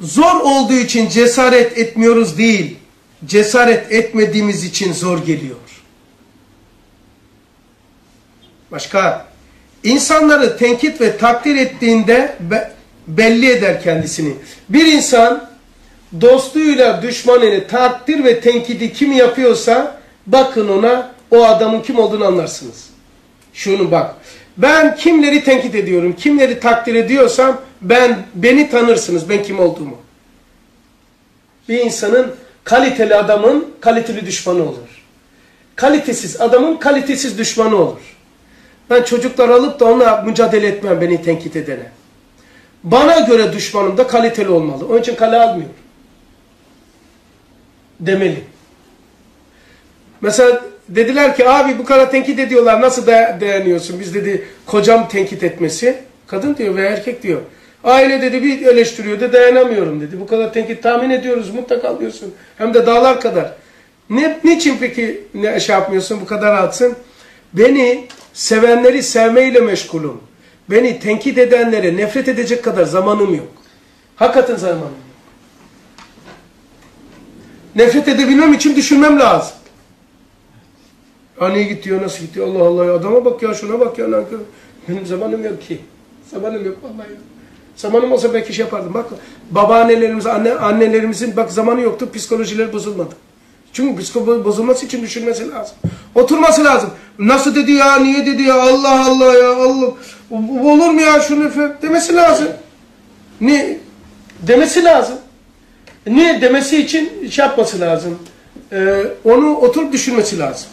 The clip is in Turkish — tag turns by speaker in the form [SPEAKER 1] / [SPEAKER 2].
[SPEAKER 1] zor olduğu için cesaret etmiyoruz değil. Cesaret etmediğimiz için zor geliyor. Başka, insanları tenkit ve takdir ettiğinde be, belli eder kendisini. Bir insan dostluğuyla düşmanını takdir ve tenkidi kim yapıyorsa bakın ona o adamın kim olduğunu anlarsınız. Şunu bak. Ben kimleri tenkit ediyorum, kimleri takdir ediyorsam ben beni tanırsınız ben kim olduğumu. Bir insanın kaliteli adamın kaliteli düşmanı olur. Kalitesiz adamın kalitesiz düşmanı olur. Ben çocuklar alıp da onunla mücadele etmem beni tenkit edene. Bana göre düşmanım da kaliteli olmalı. Onun için kale almıyor. Demeli. Mesela dediler ki abi bu kadar tenkit ediyorlar nasıl dayanıyorsun? Biz dedi kocam tenkit etmesi. Kadın diyor veya erkek diyor. Aile dedi bir eleştiriyor da dayanamıyorum dedi. Bu kadar tenkit tahmin ediyoruz mutlaka diyorsun. Hem de dağlar kadar. Ne, niçin peki ne şey yapmıyorsun bu kadar rahatsın? Beni sevenleri sevmeyle meşgulüm. Beni tenkit edenlere nefret edecek kadar zamanım yok. Hakikaten zamanım yok. Nefret edebilmem için düşünmem lazım. Hani gidiyor, nasıl gidiyor? Allah Allah ya adama bak ya, şuna bak ya. Benim zamanım yok ki. Zamanım yok vallahi ya. Zamanım olsa belki şey yapardım. Bak babaannelerimiz, anne, annelerimizin bak zamanı yoktu, psikolojileri bozulmadı. Çünkü psikoloji bozulması için düşünmesi lazım. Oturması lazım. Nasıl dedi ya, niye dedi ya, Allah Allah ya, Allah. Olur mu ya şunu demesi lazım. Ne? Demesi lazım. Niye? Demesi için şey yapması lazım. Ee, onu oturup düşünmesi lazım.